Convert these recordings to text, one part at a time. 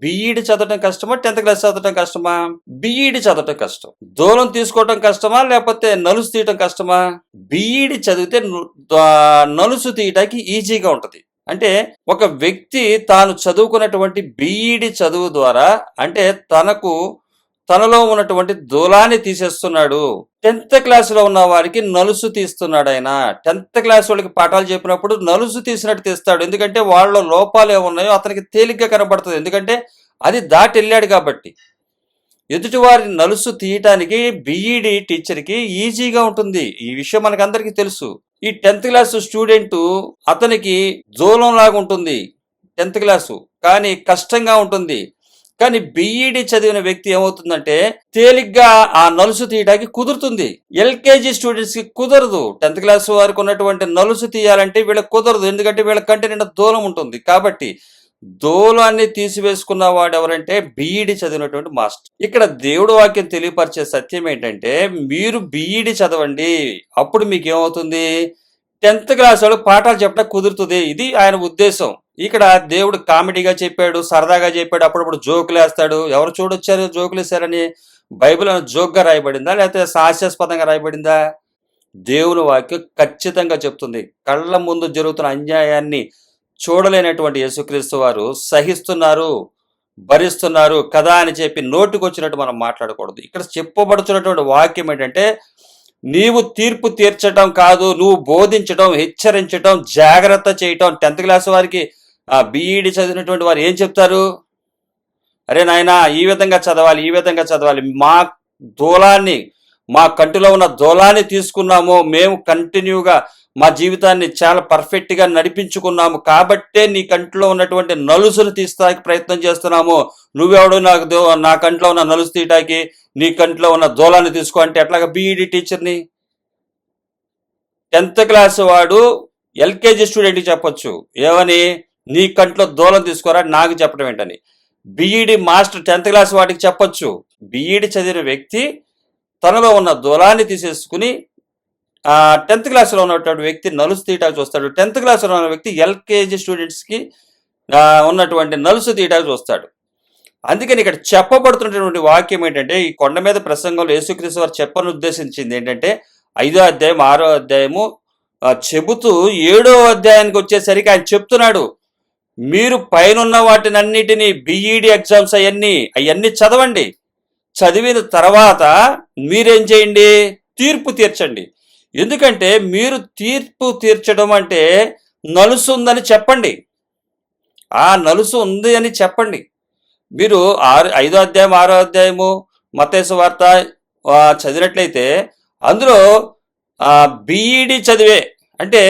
BEd చదవటం కష్టమా? Tenth class చదవటం కష్టమా? బీఈడి చదవటం కష్టం. దూరం తీసుకోవటం కష్టమా? లేకపోతే నలుసు తీయటం కష్టమా? బీఈడి చదివితే నలుసు తీయటానికి ఈజీగా ఉంటుంది. అంటే ఒక వ్యక్తి తాను చదువుకున్నటువంటి బీఈడి చదువు ద్వారా అంటే తనకు తనలో ఉన్నటువంటి దూలాన్ని తీసేస్తున్నాడు. టెన్త్ క్లాసులో ఉన్న వారికి నలుసు తీస్తున్నాడు ఆయన. టెన్త్ క్లాస్ వాళ్ళకి పాఠాలు చెప్పినప్పుడు నలుసు తీసినట్టు తీస్తాడు. ఎందుకంటే వాళ్ళ లోపాలు ఏమున్నాయో అతనికి తేలిగ్గా కనబడుతుంది. ఎందుకంటే అది దాటి వెళ్ళాడు కాబట్టి. ఎదుటివారి నలుసు తీయటానికి బీఈడి టీచర్కి ఈజీగా ఉంటుంది. ఈ విషయం మనకందరికీ తెలుసు. ఈ టెన్త్ క్లాస్ స్టూడెంట్ అతనికి దూలం లాగా ఉంటుంది. Tenth class. కానీ కష్టంగా ఉంటుంది. కానీ బీఈడి చదివిన వ్యక్తి ఏమవుతుందంటే తేలిగ్గా ఆ నలుసు తీయడానికి కుదురుతుంది. ఎల్కేజీ స్టూడెంట్స్కి కుదరదు. టెన్త్ క్లాస్ వారికి ఉన్నటువంటి నలుసు తీయాలంటే వీళ్ళకి కుదరదు. ఎందుకంటే వీళ్ళ కంటే నిండా దూలం ఉంటుంది. కాబట్టి దూలాన్ని తీసివేసుకున్న వాడు ఎవరంటే బీఈడి చదివినటువంటి మాస్టర్. ఇక్కడ దేవుడు వాక్యం తెలియపరిచే సత్యం ఏంటంటే మీరు బీఈడి చదవండి. అప్పుడు మీకు ఏమవుతుంది టెన్త్ క్లాస్ వాళ్ళు పాఠాలు చెప్పడం కుదురుతుంది. ఇది ఆయన ఉద్దేశం. ఇక్కడ దేవుడు కామెడీగా చెప్పాడు సరదాగా చెప్పాడు అప్పుడప్పుడు జోకులు వేస్తాడు. ఎవరు చూడొచ్చారు జోకులు వేశారని? బైబిల్ జోక్గా రాయబడిందా? లేకపోతే హాస్యాస్పదంగా రాయబడిందా? దేవుని వాక్యం ఖచ్చితంగా చెప్తుంది. కళ్ళ ముందు జరుగుతున్న అన్యాయాన్ని చూడలేనటువంటి యేసుక్రీస్తు వారు సహిస్తున్నారు భరిస్తున్నారు కదా అని చెప్పి నోటికొచ్చినట్టు మనం మాట్లాడకూడదు. ఇక్కడ చెప్పబడుతున్నటువంటి వాక్యం ఏంటంటే నీవు తీర్పు తీర్చడం కాదు నువ్వు బోధించడం హెచ్చరించడం జాగ్రత్త చేయటం. టెన్త్ క్లాస్ వారికి బీఈడి చదివినటువంటి వారు ఏం చెప్తారు? అరే నాయనా ఈ విధంగా చదవాలి ఈ విధంగా చదవాలి. మా దూలాన్ని మా కంటిలో ఉన్న దూలాన్ని తీసుకున్నాము. మేము కంటిన్యూగా మా జీవితాన్ని చాలా పర్ఫెక్ట్గా నడిపించుకున్నాము. కాబట్టే నీ కంటిలో ఉన్నటువంటి నలుసులు తీస్తానికి ప్రయత్నం చేస్తున్నాము. నువ్వెవడు? నాకు దో- నా కంట్లో ఉన్న నలుసు తీయటానికి నీ కంట్లో ఉన్న దూలాన్ని తీసుకో అంటే ఎట్లాగా బీఈడి టీచర్ని? టెన్త్ క్లాస్ వాడు ఎల్కేజీ స్టూడెంట్కి చెప్పొచ్చు. ఏమని? నీ కంట్లో దూలం తీసుకోరా నాకు చెప్పడం ఏంటని. బీఈడి మాస్టర్ టెన్త్ క్లాస్ వాటికి చెప్పొచ్చు. బీఈడి చదివిన వ్యక్తి తనలో ఉన్న దూలాన్ని తీసేసుకుని టెన్త్ క్లాస్లో ఉన్నటువంటి వ్యక్తి నలుసు తీయటానికి చూస్తాడు. టెన్త్ క్లాస్లో ఉన్న వ్యక్తి ఎల్కేజీ స్టూడెంట్స్కి ఉన్నటువంటి నలుసు తీయటానికి చూస్తాడు. అందుకని ఇక్కడ చెప్పబడుతున్నటువంటి వాక్యం ఏంటంటే ఈ కొండ మీద ప్రసంగంలో యేసుక్రీస్తు వారు చెప్పని ఉద్దేశించింది ఏంటంటే ఐదో అధ్యాయం ఆరో అధ్యాయము చెబుతూ ఏడో అధ్యాయానికి వచ్చేసరికి ఆయన చెప్తున్నాడు. మీరు పైనున్న వాటినన్నిటినీ బిఈడి ఎగ్జామ్స్ అవన్నీ అవన్నీ చదవండి. చదివిన తర్వాత మీరేం చేయండి? తీర్పు తీర్చండి. ఎందుకంటే మీరు తీర్పు తీర్చడం అంటే నలుసు ఉందని చెప్పండి. ఆ నలుసు ఉంది అని చెప్పండి. మీరు ఆరు ఐదో అధ్యాయం ఆరో అధ్యాయము మతేసు వార్త చదివినట్లయితే అందులో బీఈడి చదివే అంటే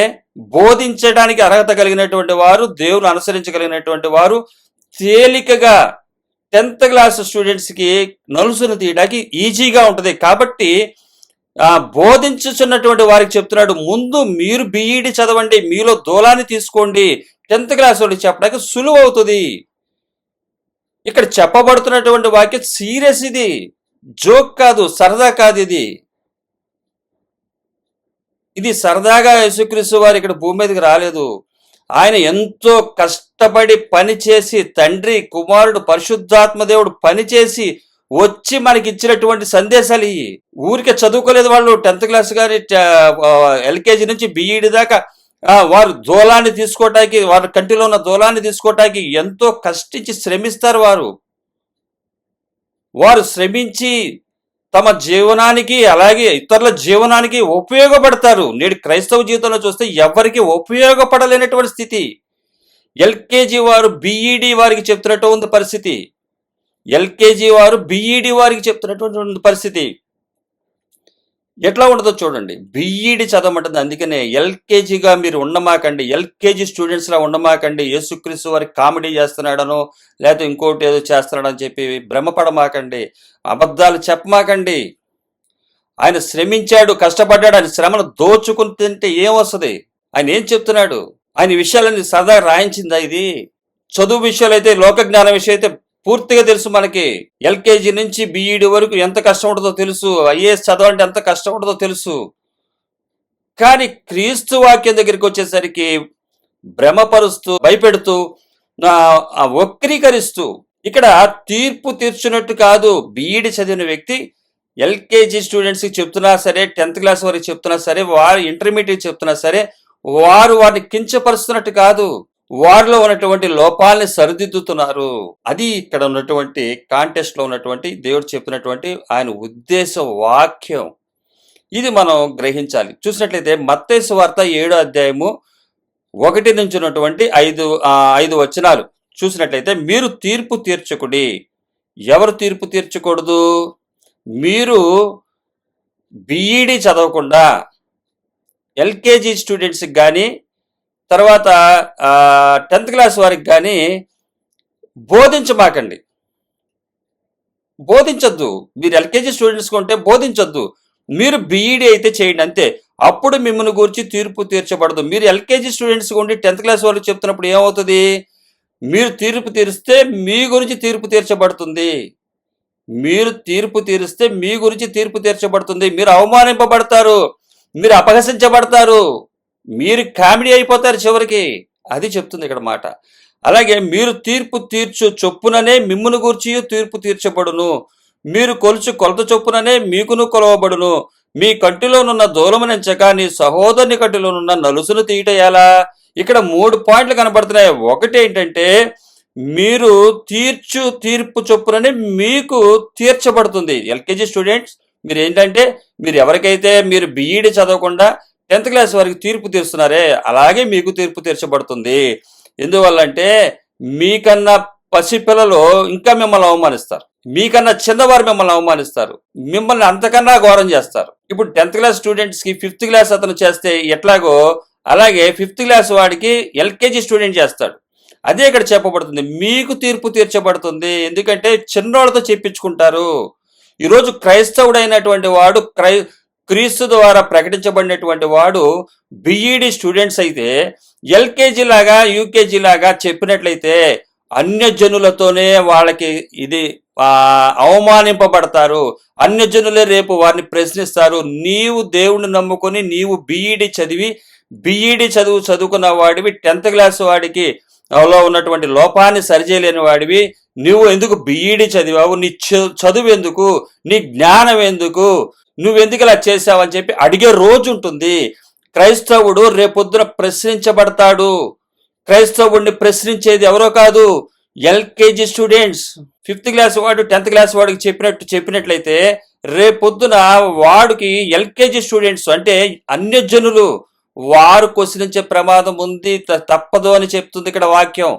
బోధించడానికి అర్హత కలిగినటువంటి వారు దేవుని అనుసరించగలిగినటువంటి వారు తేలికగా టెన్త్ క్లాస్ స్టూడెంట్స్కి నలుసును తీయడానికి ఈజీగా ఉంటుంది. కాబట్టి బోధించుచున్నటువంటి వారికి చెప్తున్నాడు ముందు మీరు బీఈడి చదవండి మీలో దూలాన్ని తీసుకోండి. టెన్త్ క్లాస్ వాళ్ళకి చెప్పడానికి సులువు అవుతుంది. ఇక్కడ చెప్పబడుతున్నటువంటి వాక్యం సీరియస్ ఇది జోక్ కాదు సరదా కాదు ఇది. ఇది సరదాగా యేసుక్రీస్తు వారు ఇక్కడ భూమి మీదకి రాలేదు. ఆయన ఎంతో కష్టపడి పనిచేసి తండ్రి కుమారుడు పరిశుద్ధాత్మ దేవుడు పనిచేసి వచ్చి మనకి ఇచ్చినటువంటి సందేశాలు ఇవి ఊరికే చదువుకోలేదు వాళ్ళు. టెన్త్ క్లాస్ కానీ ఎల్కేజీ నుంచి బీఈడి దాకా వారు దూలాన్ని తీసుకోవటానికి వారి కంటిలో ఉన్న దూలాన్ని తీసుకోవటానికి ఎంతో కష్టించి శ్రమిస్తారు వారు. వారు శ్రమించి తమ జీవనానికి అలాగే ఇతరుల జీవనానికి ఉపయోగపడతారు. నేడు క్రైస్తవ జీవితంలో చూస్తే ఎవరికి ఉపయోగపడలేనటువంటి స్థితి. ఎల్కేజీ వారు బీఈడి వారికి చెప్తున్నట్టు ఉంది పరిస్థితి. ఎల్కేజీ వారు బీఈడి వారికి చెప్తున్నటువంటి పరిస్థితి. ఎట్లా ఉండదో చూడండి. బీఈడి చదవమంటుంది. అందుకనే ఎల్కేజీగా మీరు ఉండమాకండి. ఎల్కేజీ స్టూడెంట్స్లా ఉండమాకండి. యేసుక్రీస్తు వారికి కామెడీ చేస్తున్నాడనో లేకపోతే ఇంకోటి ఏదో చేస్తున్నాడని చెప్పి భ్రమపడమాకండి. అబద్ధాలు చెప్పమాకండి. ఆయన శ్రమించాడు కష్టపడ్డాడు ఆయన శ్రమను దోచుకుని తింటే ఏం వస్తుంది ఆయన ఏం చెప్తున్నాడు? ఆయన విషయాలన్నీ సరదా రాయించిందా ఇది? చదువు విషయాలు అయితే లోక జ్ఞానం విషయం అయితే పూర్తిగా తెలుసు మనకి. ఎల్కేజీ నుంచి బీఈడి వరకు ఎంత కష్టం ఉంటుందో తెలుసు. ఐఏఎస్ చదవాలంటే ఎంత కష్టం ఉంటుందో తెలుసు. కానీ క్రీస్తు వాక్యం దగ్గరికి వచ్చేసరికి భ్రమపరుస్తూ భయపెడుతూ వక్రీకరిస్తూ ఇక్కడ తీర్పు తీర్చున్నట్టు కాదు. బీఈడి చదివిన వ్యక్తి ఎల్కేజీ స్టూడెంట్స్కి చెప్తున్నా సరే టెన్త్ క్లాస్ వరకు చెప్తున్నా సరే వారు ఇంటర్మీడియట్ చెప్తున్నా సరే వారు వారిని కించపరుస్తున్నట్టు కాదు. వారిలో ఉన్నటువంటి లోపాలని సరిదిద్దుతున్నారు. అది ఇక్కడ ఉన్నటువంటి కాంటెస్ట్లో ఉన్నటువంటి దేవుడు చెప్పినటువంటి ఆయన ఉద్దేశ వాక్యం. ఇది మనం గ్రహించాలి. చూసినట్లయితే మత్తేసు వార్త ఏడో అధ్యాయము ఒకటి నుంచి ఉన్నటువంటి ఐదు ఐదు వచనాలు. చూసినట్లయితే మీరు తీర్పు తీర్చకుడి. ఎవరు తీర్పు తీర్చకూడదు? మీరు బీఈడి చదవకుండా ఎల్కేజీ స్టూడెంట్స్కి కానీ తర్వాత టెన్త్ క్లాస్ వారికి కానీ బోధించమాకండి. బోధించొద్దు. మీరు ఎల్కేజీ స్టూడెంట్స్ ఉంటే బోధించొద్దు. మీరు బీఈడి అయితే చేయండి అంతే. అప్పుడు మిమ్మల్ని గురించి తీర్పు తీర్చబడదు. మీరు ఎల్కేజీ స్టూడెంట్స్ ఉండి టెన్త్ క్లాస్ వాళ్ళు చెప్తున్నప్పుడు ఏమవుతుంది? మీరు తీర్పు తీరిస్తే మీ గురించి తీర్పు తీర్చబడుతుంది. మీరు తీర్పు తీరిస్తే మీ గురించి తీర్పు తీర్చబడుతుంది. మీరు అవమానింపబడతారు. మీరు అపహసించబడతారు. మీరు కామెడీ అయిపోతారు చివరికి. అది చెప్తుంది ఇక్కడ మాట. అలాగే మీరు తీర్పు తీర్చు చొప్పుననే మిమ్మును గూర్చి తీర్పు తీర్చబడును. మీరు కొలుచు కొలత చొప్పుననే మీకును కొలవబడును. మీ కంటిలోనున్న దూలమునెంచక నీ సహోదరుని కంటిలోనున్న నలుసును తీయటయాలా? ఎలా ఇక్కడ మూడు పాయింట్లు కనబడుతున్నాయి. ఒకటి ఏంటంటే మీరు తీర్చు తీర్పు చొప్పునని మీకు తీర్చబడుతుంది. ఎల్కేజీ స్టూడెంట్స్ మీరు ఏంటంటే మీరు ఎవరికైతే మీరు బీఈడి చదవకుండా టెన్త్ క్లాస్ వరకు తీర్పు తీరుస్తున్నారే అలాగే మీకు తీర్పు తీర్చబడుతుంది. ఎందువల్లంటే మీకన్నా పసిపిల్లలు ఇంకా మిమ్మల్ని అవమానిస్తారు. మీకన్నా చిన్నవారు మిమ్మల్ని అవమానిస్తారు. మిమ్మల్ని అంతకన్నా ఘోరం చేస్తారు. ఇప్పుడు టెన్త్ క్లాస్ స్టూడెంట్స్కి ఫిఫ్త్ క్లాస్ అతను చేస్తే ఎట్లాగో అలాగే ఫిఫ్త్ క్లాస్ వాడికి ఎల్కేజీ స్టూడెంట్ చేస్తాడు. అదే ఇక్కడ చెప్పబడుతుంది. మీకు తీర్పు తీర్చబడుతుంది. ఎందుకంటే చిన్నోళ్ళతో చెప్పించుకుంటారు. ఈరోజు క్రైస్తవుడైనటువంటి వాడు క్రై క్రీస్తు ద్వారా ప్రకటించబడినటువంటి వాడు బిఈడి స్టూడెంట్స్ అయితే ఎల్కేజీ లాగా యూకేజీ లాగా చెప్పినట్లయితే అన్యజనులతోనే వాళ్ళకి ఇది అవమానింపబడతారు. అన్యజనులే రేపు వారిని ప్రశ్నిస్తారు. నీవు దేవుణ్ణి నమ్ముకొని నీవు బీఈడి చదివి బీఈడి చదువు చదువుకున్న వాడివి టెన్త్ క్లాస్ వాడికి లో ఉన్నటువంటి లోపాన్ని సరిచేయలేని వాడివి. నువ్వు ఎందుకు బీఈడి చదివావు? నీ చదువు ఎందుకు? నీ జ్ఞానం ఎందుకు? నువ్వెందుకు ఇలా చేసావని చెప్పి అడిగే రోజు ఉంటుంది. క్రైస్తవుడు రేపొద్దున ప్రశ్నించబడతాడు. క్రైస్తవుడిని ప్రశ్నించేది ఎవరో కాదు ఎల్కేజీ స్టూడెంట్స్. ఫిఫ్త్ క్లాస్ వాడు టెన్త్ క్లాస్ వాడికి చెప్పినట్టు చెప్పినట్లయితే రేపొద్దున వాడికి ఎల్కేజీ స్టూడెంట్స్ అంటే అన్యజనులు. వారు కొసిరించే ప్రమాదం ఉంది త- తప్పదు అని చెప్తుంది ఇక్కడ వాక్యం.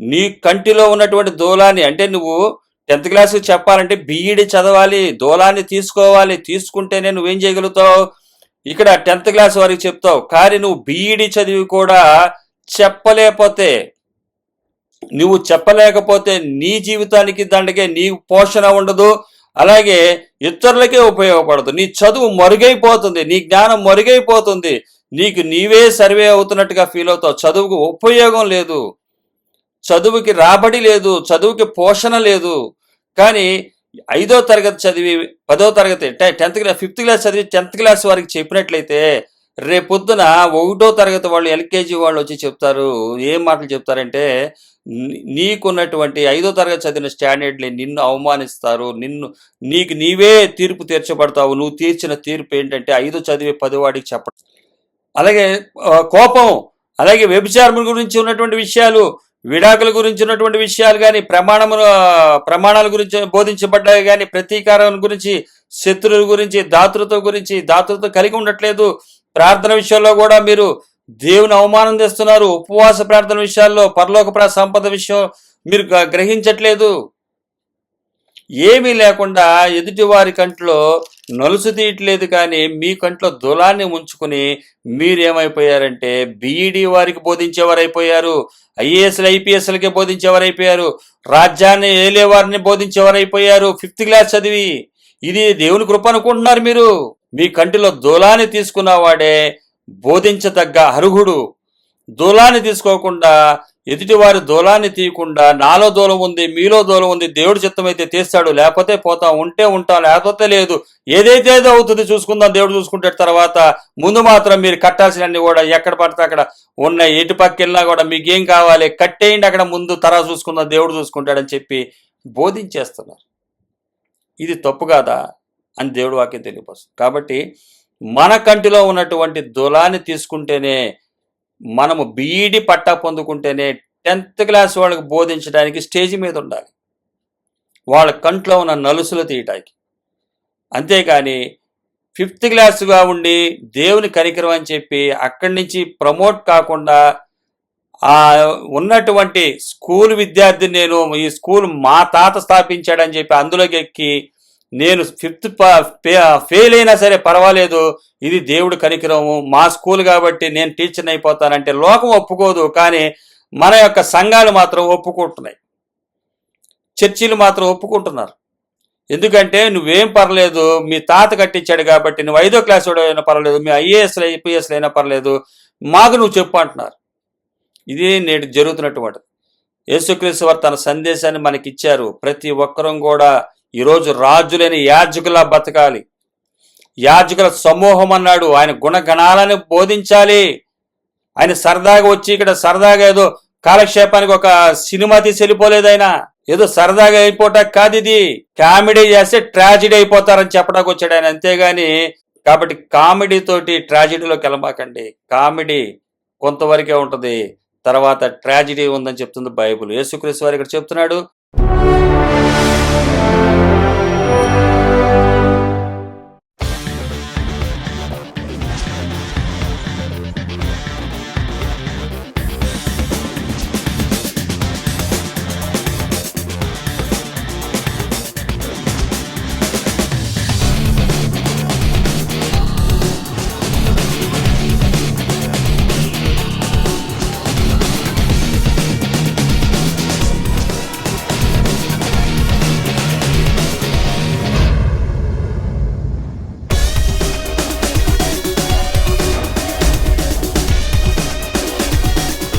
నీ కంటిలో ఉన్నటువంటి దూలాన్ని అంటే నువ్వు టెన్త్ క్లాస్ చెప్పాలంటే బీఈడి చదవాలి దూలాన్ని తీసుకోవాలి తీసుకుంటేనే నువ్వేం చేయగలుగుతావు? ఇక్కడ టెన్త్ క్లాస్ వారికి చెప్తావు కానీ నువ్వు బీఈడి చదివి కూడా చెప్పలేకపోతే నువ్వు చెప్పలేకపోతే నీ జీవితానికి దండగే నీ పోషణ ఉండదు అలాగే ఇతరులకే ఉపయోగపడదు. నీ చదువు మరుగైపోతుంది నీ జ్ఞానం మరుగైపోతుంది నీకు నీవే సర్వే అవుతున్నట్టుగా ఫీల్ అవుతావు. చదువుకు ఉపయోగం లేదు. చదువుకి రాబడి లేదు. చదువుకి పోషణ లేదు. కానీ ఐదో తరగతి చదివి పదో తరగతి టెన్త్ క్లాస్ ఫిఫ్త్ క్లాస్ చదివి టెన్త్ క్లాస్ వారికి చెప్పినట్లయితే రేపొద్దున ఒకటో తరగతి వాళ్ళు ఎల్కేజీ వాళ్ళు వచ్చి చెప్తారు. ఏం మాటలు చెప్తారంటే నీకున్నటువంటి ఐదో తరగతి చదివిన స్టాండర్డ్ని నిన్ను అవమానిస్తారు. నిన్ను నీకు నీవే తీర్పు తీర్చబడతావు. నువ్వు తీర్చిన తీర్పు ఏంటంటే ఐదో చదివే పదివాడికి చెప్పడం. అలాగే కోపం అలాగే వ్యభిచారం గురించి ఉన్నటువంటి విషయాలు విడాకుల గురించి ఉన్నటువంటి విషయాలు కానీ ప్రమాణము ప్రమాణాల గురించి బోధించబడ్డాయి కానీ ప్రతీకారం గురించి శత్రువుల గురించి దాతృత్వం గురించి దాతృత్వం కలిగి ఉండట్లేదు. ప్రార్థన విషయంలో కూడా మీరు దేవుని అవమానం తెస్తున్నారు ఉపవాస ప్రార్థన విషయాల్లో పరలోక సంపద విషయం మీరు గ- గ్రహించట్లేదు. ఏమీ లేకుండా ఎదుటి వారి కంట్లో నలుసు తీయట్లేదు కానీ మీ కంట్లో దులాన్ని ఉంచుకుని మీరేమైపోయారంటే బీఈడి వారికి బోధించేవారైపోయారు ఐఏఎస్లు ఐపీఎస్లకి బోధించేవారైపోయారు రాజ్యాన్ని ఏలేవారిని బోధించేవారైపోయారు ఫిఫ్త్ క్లాస్ చదివి. ఇది దేవుని కృప అనుకుంటున్నారు మీరు. మీ కంటిలో దూలాన్ని తీసుకున్నవాడే బోధించదగ్గ అర్హుడు. దూలాన్ని తీసుకోకుండా ఎదుటివారి దూలాన్ని తీయకుండా నాలో దూలం ఉంది మీలో దూలం ఉంది దేవుడు చిత్తమైతే తీస్తాడు లేకపోతే పోతాం ఉంటే ఉంటాం లేకపోతే లేదు. ఏదైతే ఏదో అవుతుంది చూసుకుందాం దేవుడు చూసుకుంటాడు. తర్వాత ముందు మాత్రం మీరు కట్టాల్సినన్ని కూడా ఎక్కడ పడితే అక్కడ ఉన్న ఎటు పక్క వెళ్ళినా కూడా మీకేం కావాలి? కట్టేయండి అక్కడ ముందు తరా చూసుకుందాం దేవుడు చూసుకుంటాడని చెప్పి బోధించేస్తున్నారు. ఇది తప్పు కాదా అని దేవుడు వాక్యం తెలియపరుస్తుంది. కాబట్టి మన కంటిలో ఉన్నటువంటి దులాన్ని తీసుకుంటేనే మనము బీఈడి పట్టా పొందుకుంటేనే టెన్త్ క్లాస్ వాళ్ళకి బోధించడానికి స్టేజ్ మీద ఉండాలి. వాళ్ళ కంట్లో ఉన్న నలుసులు తీయటానికి. అంతేకాని ఫిఫ్త్ క్లాస్గా ఉండి దేవుని కనికరం అని చెప్పి అక్కడి నుంచి ప్రమోట్ కాకుండా ఆ ఉన్నటువంటి స్కూల్ విద్యార్థిని నేను ఈ స్కూల్ మా తాత స్థాపించాడని చెప్పి అందులోకి ఎక్కి నేను ఫిఫ్త్ ఫెయిల్ అయినా సరే పర్వాలేదు. ఇది దేవుడు కనికరము. మా స్కూల్ కాబట్టి నేను టీచర్ని అయిపోతానంటే లోకం ఒప్పుకోదు. కానీ మన యొక్క సంఘాలు మాత్రం ఒప్పుకుంటున్నాయి. చర్చిలు మాత్రం ఒప్పుకుంటున్నారు. ఎందుకంటే నువ్వేం పర్లేదు మీ తాత కట్టించాడు కాబట్టి నువ్వు ఐదో క్లాస్ అయినా పర్లేదు మీ ఐఏఎస్లు ఐపీఎస్లు అయినా పర్లేదు మాకు నువ్వు చెప్పు అంటున్నారు. ఇది నేడు జరుగుతున్నటువంటిది. యేసుక్రీస్తు వారు తన సందేశాన్ని మనకిచ్చారు. ప్రతి ఒక్కరం కూడా ఈరోజు రాజులైన యాజకులా బతకాలి. యాజకుల సమూహం అన్నాడు. ఆయన గుణగణాలను బోధించాలి. ఆయన సరదాగా వచ్చి ఇక్కడ సరదాగా ఏదో కాలక్షేపానికి ఒక సినిమా తీసి వెళ్ళిపోలేదు ఆయన. ఏదో సరదాగా అయిపోవటం కాదు ఇది. కామెడీ చేస్తే ట్రాజిడీ అయిపోతారని చెప్పడానికి వచ్చాడు ఆయన అంతేగాని కాబట్టి కామెడీ తోటి ట్రాజిడీలోకి వెళ్ళమాకండి. కామెడీ కొంతవరకే ఉంటుంది. తర్వాత ట్రాజిడీ ఉందని చెప్తుంది బైబుల్. యేసుక్రీస్తు వారు ఇక్కడ చెప్తున్నాడు.